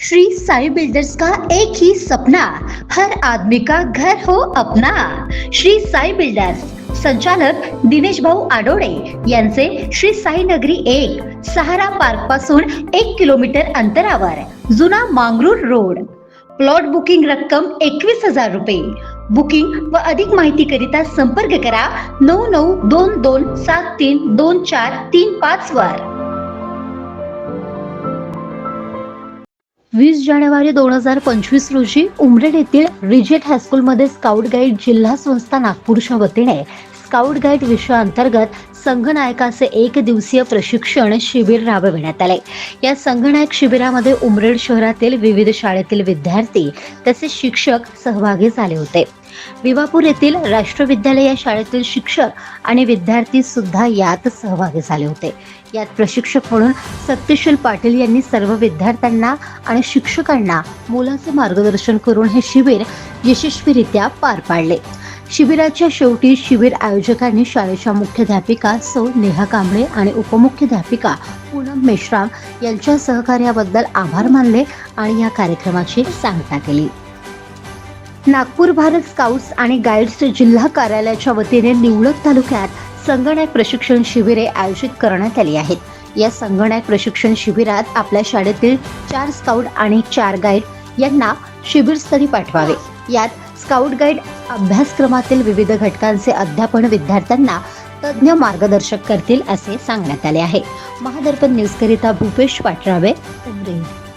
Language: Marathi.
श्री साई बिल्डर्स का एक ही सपना हर आदमी का घर हो अपना। श्री साई बिल्डर्स संचालक दिनेश भाऊ आडोळे यांचे श्री साई नगरी एक सहारा पार्कपासून एक किलोमीटर अंतरावर जुना मांगरूर रोड. प्लॉट बुकिंग रक्कम एकवीस हजार रुपये. बुकिंग व अधिक माहिती करिता संपर्क करा नऊ नऊ दोन दोन सात तीन दोन चार तीन पाच वर. वीस जानेवारी दोन हजार पंचवीस रोजी उमरेड येथील रिजेट हायस्कूलमध्ये स्काउट गाईड जिल्हा संस्था नागपूरच्या वतीने स्काउट गाईड विषयाअंतर्गत संघनायकाचे एक दिवसीय प्रशिक्षण शिबिर राबविण्यात आले. या संघनायक शिबिरामध्ये उमरेड शहरातील विविध शाळेतील विद्यार्थी तसेच शिक्षक सहभागी झाले होते. विवापूर येथील राष्ट्रविद्यालय या शाळेतील शिक्षक आणि विद्यार्थी सुद्धा यात सहभागी झाले होते. यात प्रशिक्षक म्हणून सत्यशील पाटील यांनी सर्व विद्यार्थ्यांना आणि शिक्षकांना मुलाचे मार्गदर्शन करून हे शिबिर यशस्वीरित्या पार पाडले. शिबिराच्या शेवटी शिबिर आयोजकांनी शाळेच्या मुख्याध्यापिका सौ नेहा कांबळे आणि उपमुख्याध्यापिका पूनम मेश्राम यांच्या सहकार्याबद्दल आभार मानले आणि या कार्यक्रमाची सांगता केली. नागपूर भारत स्काउट्स आणि गाईड्स जिल्हा कार्यालयाच्या वतीने निवडक तालुक्यात संगणक प्रशिक्षण शिबिरे आयोजित करण्यात आली आहेत. या संगणक प्रशिक्षण शिबिरात आपल्या शाळेतील चार स्काउट आणि चार गाईड यांना शिबिरस्थळी पाठवावे. यात स्काउट गाईड अभ्यासक्रमातील विविध घटकांचे अध्यापन विद्यार्थ्यांना तज्ज्ञ मार्गदर्शक करतील असे सांगण्यात आले आहे. महादर्पण न्यूजकरिता भूपेश पाटरावे उमरे.